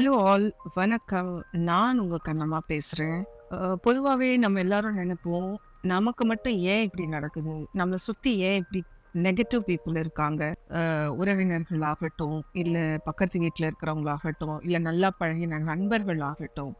Hello all வணக்கம். நான் உங்கள் கண்ணம்மா பேசுகிறேன் பொதுவாகவே நம்ம எல்லாரும் நினைப்போம் நமக்கு மட்டும் ஏன் இப்படி நடக்குது? நம்மளை சுற்றி ஏன் இப்படி நெகட்டிவ் பீப்புள் இருக்காங்க? உறவினர்களாகட்டும் இல்லை பக்கத்து வீட்டில் இருக்கிறவங்களாகட்டும் இல்லை நல்லா பழகின நண்பர்களாகட்டும்.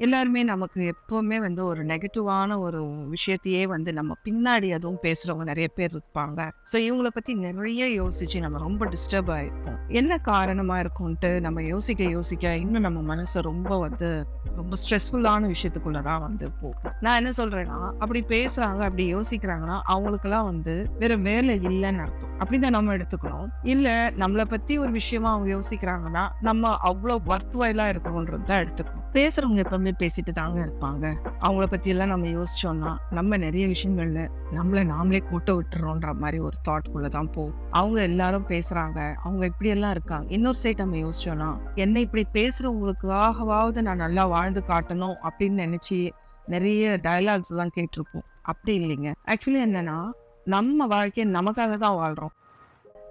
எல்லாருமே நமக்கு எப்போவுமே வந்து ஒரு நெகட்டிவான ஒரு விஷயத்தையே வந்து நம்ம பின்னாடி அதுவும் பேசுகிறவங்க நிறைய பேர் இருப்பாங்க. ஸோ இவங்கள பற்றி நிறைய யோசிச்சு நம்ம ரொம்ப டிஸ்டர்ப் ஆயிருப்போம். என்ன காரணமாக இருக்கும்ன்ட்டு நம்ம யோசிக்க யோசிக்க இன்னும் நம்ம மனசை ரொம்ப வந்து ரொம்ப ஸ்ட்ரெஸ்ஃபுல்லான விஷயத்துக்குள்ள தான் வந்து போகும். நான் என்ன சொல்றேன்னா அப்படி பேசுறாங்க அப்படி யோசிக்கிறாங்கன்னா அவங்களுக்கெல்லாம் வந்து வேற வேலை இல்லைன்னு அர்த்தம். அப்படிதான் நம்ம எடுத்துக்கணும். இல்ல நம்மளை பத்தி ஒரு விஷயமா அவங்க யோசிக்கிறாங்கன்னா நம்ம அவ்வளோ வர்த்துவாயிலா இருக்கணும்ன்றது தான் எடுத்துக்கணும். பேசுறவங்க எப்பவுமே பேசிட்டு தாங்க இருப்பாங்க. அவங்கள பத்தி எல்லாம் நம்ம யோசிச்சோம்னா நம்ம நிறைய விஷயங்கள்ல நம்மள நாமளே கூட்ட விட்டுறோன்ற மாதிரி ஒரு தாட் தான் போகும். அவங்க எல்லாரும் பேசுறாங்க அவங்க இப்படி எல்லாம் இருக்காங்க. இன்னொரு சைட் நம்ம யோசிச்சோம்னா என்னை இப்படி பேசுறவங்களுக்காகவாவது நான் நல்லா வாழ்ந்து காட்டணும் அப்படின்னு நினைச்சு நிறைய டயலாக்ஸ் தான் கேட்டிருப்போம். அப்படி இல்லைங்க. ஆக்சுவலி என்னன்னா நம்ம வாழ்க்கையை நமக்காக தான் வாழ்றோம்.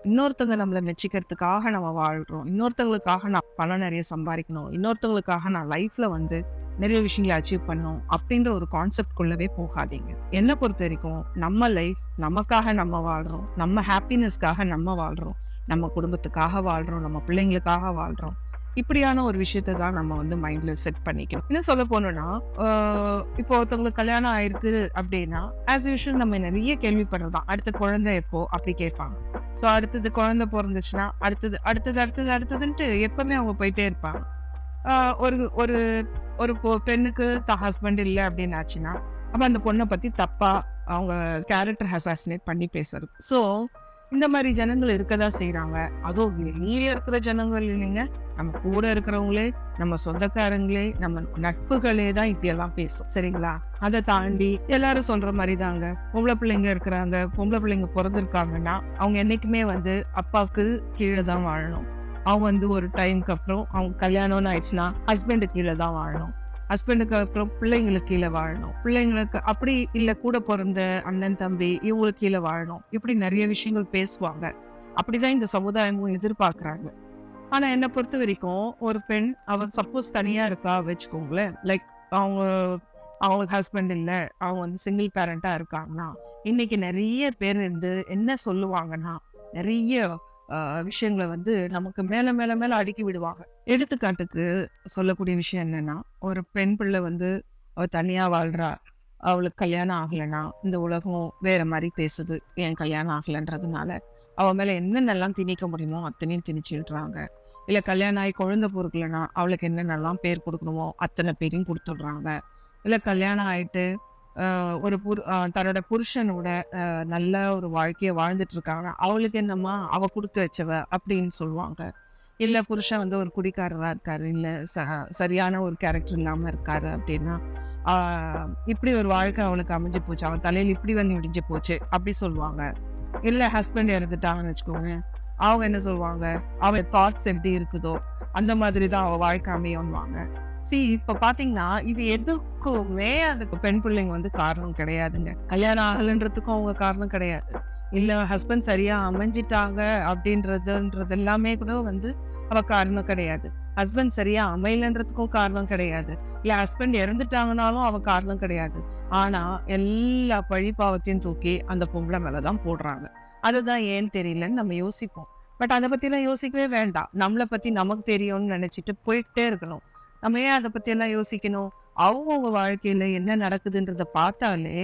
இன்னொருத்தவங்க நம்மளை மெச்சிக்கிறதுக்காக நம்ம வாழ்கிறோம் இன்னொருத்தவங்களுக்காக நான் பணம் நிறைய சம்பாதிக்கணும். இன்னொருத்தவங்களுக்காக நான் லைஃப்ல வந்து நிறைய விஷயங்களை அச்சீவ் பண்ணணும் அப்படின்ற ஒரு கான்செப்ட் குள்ளவே போகாதீங்க. என்னை பொறுத்த வரைக்கும் நம்ம லைஃப் நமக்காக நம்ம வாழ்றோம். நம்ம ஹாப்பினஸ்க்காக நம்ம வாழ்றோம். நம்ம குடும்பத்துக்காக வாழ்றோம். நம்ம பிள்ளைங்களுக்காக வாழ்றோம். இப்படியான ஒரு விஷயத்தை தான் நம்ம வந்து மைண்ட்ல செட் பண்ணிக்கணும். இன்னும் சொல்ல போனோம்னா ஆஹ் இப்போ ஒருத்தவங்களுக்கு கல்யாணம் ஆயிருக்கு அப்படின்னா ஆஸ் யூஷுவல் நம்ம நிறைய கேள்விப்படுறதான் அடுத்த குழந்தை எப்போ? அப்படி கேட்பாங்க. ஸோ அடுத்தது குழந்தை பிறந்துச்சுன்னா அடுத்தது அடுத்தது அடுத்தது அடுத்ததுன்ட்டு எப்பவுமே அவங்க போயிட்டே இருப்பாங்க. ஆஹ் ஒரு ஒரு ஒரு பொ- பெண்ணுக்கு த ஹஸ்பண்ட் இல்லை அப்படின்னு ஆச்சுன்னா அப்ப அந்த பொண்ணை பத்தி தப்பா அவங்க கேரக்டர் ஹசாசினேட் பண்ணி பேசுறது. ஸோ இந்த மாதிரி ஜனங்கள் இருக்கதா செய்யறாங்க அதுவும் வெளியே இருக்கிற ஜனங்கள் இல்லைங்க. நம்ம கூட இருக்கிறவங்களே நம்ம சொந்தக்காரங்களே நம்ம நட்புகளே தான் இப்படி எல்லாம் பேசும். சரிங்களா? அதை தாண்டி எல்லாரும் சொல்ற மாதிரி தாங்க பொம்பளை பிள்ளைங்க இருக்கிறாங்க. பொம்பளை பிள்ளைங்க பிறந்திருக்காங்கன்னா அவங்க என்னைக்குமே வந்து அப்பாவுக்கு கீழே தான் வாழணும். அவங்க வந்து ஒரு டைம்க்கு அப்புறம் அவங்க கல்யாணம்னு ஆயிடுச்சுன்னா ஹஸ்பண்டு கீழே தான் வாழணும். ஹஸ்பண்டுக்கு அப்புறம் பிள்ளைங்களுக்கு கீழே வாழணும். பிள்ளைங்களுக்கு அப்படி இல்லை கூட பிறந்த அண்ணன் தம்பி இவங்களுக்கு கீழே வாழணும். இப்படி நிறைய விஷயங்கள் பேசுவாங்க. அப்படிதான் இந்த சமுதாயமும் எதிர்பார்க்குறாங்க. ஆனா என்னை பொறுத்த வரைக்கும் ஒரு பெண் அவன் சப்போஸ் தனியா இருக்கா வச்சுக்கோங்களேன். லைக் அவங்க அவங்களுக்கு ஹஸ்பண்ட் இல்லை. அவங்க வந்து சிங்கிள் பேரண்டா இருக்காங்கன்னா இன்னைக்கு நிறைய பேர் இருந்து என்ன சொல்லுவாங்கன்னா நிறைய விஷயங்களை வந்து நமக்கு மேல மேல மேல அடுக்கி விடுவாங்க. எடுத்துக்காட்டுக்கு சொல்லக்கூடிய விஷயம் என்னன்னா ஒரு பெண் பிள்ளை வந்து அவ தனியா வாழ்றா அவளுக்கு கல்யாணம் ஆகலைன்னா இந்த உலகம் வேற மாதிரி பேசுது ஏன் கல்யாணம் ஆகலைன்றதுனால. அவ மேல என்னென்னலாம் திணிக்க முடியுமோ அத்தனையும் திணிச்சிடுறாங்க இல்ல கல்யாணம் ஆகி குழந்தை பொறுக்கலைன்னா அவளுக்கு என்னென்னலாம் பேர் கொடுக்கணுமோ அத்தனை பேரையும் கொடுத்துடுறாங்க. இல்ல கல்யாணம் ஆயிட்டு ஒரு புரு தன்னோட புருஷனோட நல்ல ஒரு வாழ்க்கையை வாழ்ந்துட்டு இருக்காங்க. அவளுக்கு என்னம்மா? அவ கொடுத்து வச்சவ அப்படின்னு சொல்லுவாங்க. இல்ல புருஷன் வந்து ஒரு குடிக்காரரா இருக்காரு. இல்ல ச- சரியான ஒரு கேரக்டர் இல்லாம இருக்காரு அப்படின்னா இப்படி ஒரு வாழ்க்கை அவளுக்கு அமைஞ்சு போச்சு. அவன் தலையில இப்படி வந்து இடிஞ்சு போச்சு. அப்படி சொல்லுவாங்க. இல்ல ஹஸ்பண்ட் இறந்துட்டாங்கன்னு வச்சுக்கோங்க அவங்க என்ன சொல்லுவாங்க? அவன் தாட்ஸ் எப்படி இருக்குதோ அந்த மாதிரி தான் அவ வாழ்க்கை அமையும்வாங்க சி இப்ப பாத்தீங்கன்னா இது எதுக்குமே அதுக்கு பெண் பிள்ளைங்க வந்து காரணம் கிடையாதுங்க. கல்யாணம் ஆகலன்றதுக்கும் அவங்க காரணம் கிடையாது. இல்ல ஹஸ்பண்ட் சரியா அமைஞ்சிட்டாங்க அப்படின்றதுன்றது எல்லாமே கூட வந்து அவ காரணம் கிடையாது. ஹஸ்பண்ட் சரியா அமையலன்றதுக்கும் காரணம் கிடையாது. இல்ல ஹஸ்பண்ட் இறந்துட்டாங்கனாலும் அவ காரணம் கிடையாது. ஆனா எல்லா பழி பாவத்தையும் தூக்கி அந்த பொம்பளை மேலதான் போடுறாங்க. அதுதான் ஏன்னு தெரியலன்னு நம்ம யோசிப்போம். பட் அதை பத்திலாம் யோசிக்கவே வேண்டாம். நம்மளை பத்தி நமக்கு தெரியும்னு நினைச்சிட்டு போயிட்டே இருக்கணும். நம்ம ஏன் அதை பத்தி எல்லாம் யோசிக்கணும்? அவங்கவுங்க வாழ்க்கையில என்ன நடக்குதுன்றத பார்த்தாலே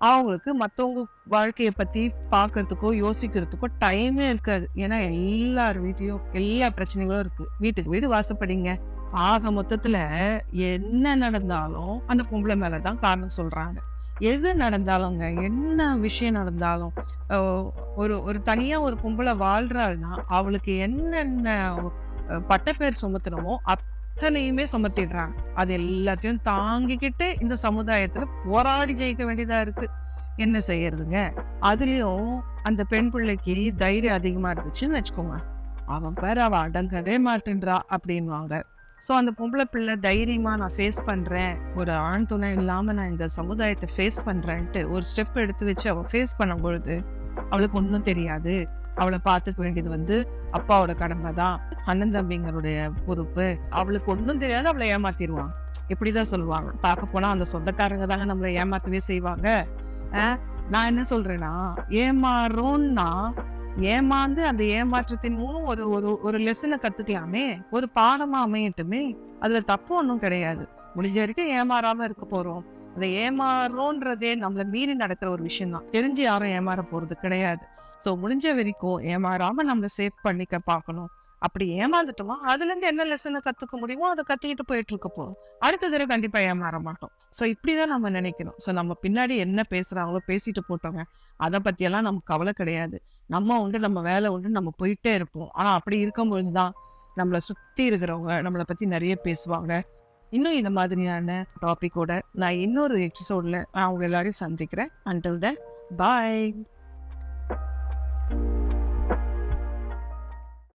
அவங்களுக்கு மத்தவங்க வாழ்க்கைய பத்தி பார்க்கறதுக்கோ யோசிக்கிறதுக்கோ டைமே இருக்காது. ஏன்னா எல்லார் வீட்லயும் எல்லா பிரச்சனைகளும் இருக்கு. வீட்டுக்கு வீடு வாசப்படிங்க. ஆக மொத்தத்துல என்ன நடந்தாலும் அந்த பொம்பளை மேலதான் காரணம் சொல்றாங்க. எது நடந்தாலுங்க என்ன விஷயம் நடந்தாலும் ஒரு ஒரு தனியா ஒரு பொம்பளை வாழ்றாள்னா அவளுக்கு என்னென்ன அஹ், பட்டப்பேர் சுமத்தணுமோ அத்தனையுமே சுமத்திடுறாங்க அது எல்லாத்தையும் தாங்கிக்கிட்டு இந்த சமுதாயத்துல போராடி ஜெயிக்க வேண்டியதா இருக்கு. என்ன செய்யறதுங்க? அதுலயும் அந்த பெண் பிள்ளைக்கு தைரியம் அதிகமா இருந்துச்சுன்னு வச்சுக்கோங்க. அவன் பேர் அவ அடங்கவே மாட்டேன்றா அப்படின்வாங்க ஸோ அந்த பொம்பளை பிள்ளை தைரியமா நான் ஃபேஸ் பண்றேன். ஒரு ஆண் துணை இல்லாம நான் இந்த சமுதாயத்தை ஃபேஸ் பண்றேன்ட்டு ஒரு ஸ்டெப் எடுத்து வச்சு அவ ஃபேஸ் பண்ணும் பொழுது அவளுக்கு ஒன்றும் தெரியாது. அவளை பார்த்துக்க வேண்டியது வந்து அப்பாவோட கடமை தான். அண்ணன் தம்பிங்களுடைய பொறுப்பு. அவளுக்கு ஒன்றும் தெரியாது அவளை ஏமாத்திடுவாங்க இப்படிதான் சொல்லுவாங்க. பார்க்க போனா அந்த சொந்தக்காரங்க தாங்க நம்மளை ஏமாத்தவே செய்வாங்க. நான் என்ன சொல்றேன்னா ஏமாறோம்னா ஏமாந்து அந்த ஏமாற்றத்தின் மூலம் ஒரு ஒரு ஒரு லெசனை கத்துக்கலாமே. ஒரு பாடமா அமையட்டுமே. அதுல தப்பு ஒன்றும் கிடையாது. முடிஞ்ச வரைக்கும் ஏமாறாம இருக்க போறோம். அந்த ஏமாறோன்றதே நம்மள மீறி நடக்கிற ஒரு விஷயம் தான் தெரிஞ்சு யாரும் ஏமாற போறது கிடையாது. ஸோ முடிஞ்ச வரைக்கும் ஏமாறாம நம்மள சேஃப் பண்ணிக்க பார்க்கணும். அப்படி ஏமாந்துட்டோமா அதுல இருந்து என்ன லெசனை கத்துக்க முடியுமோ அதை கத்திக்கிட்டு போயிட்டு இருக்க போறோம். அடுத்த தடவை கண்டிப்பா ஏமாற மாட்டோம். ஸோ இப்படிதான் நம்ம நினைக்கணும் ஸோ நம்ம பின்னாடி என்ன பேசுறாங்களோ பேசிட்டு போட்டோங்க அதை பத்தியெல்லாம் நமக்கு கவலை கிடையாது. நம்ம உண்டு நம்ம வேலை உண்டு நம்ம போயிட்டே இருப்போம். ஆனா அப்படி இருக்கும்பொழுது தான் நம்மளை சுத்தி இருக்கிறவங்க நம்மளை பத்தி நிறைய பேசுவாங்க. இன்னும் இந்த மாதிரியான டாப்பிக்கோட நான் இன்னொரு எபிசோட்ல நான் எல்லாரையும் சந்திக்கிறேன். அண்டில் த பாய்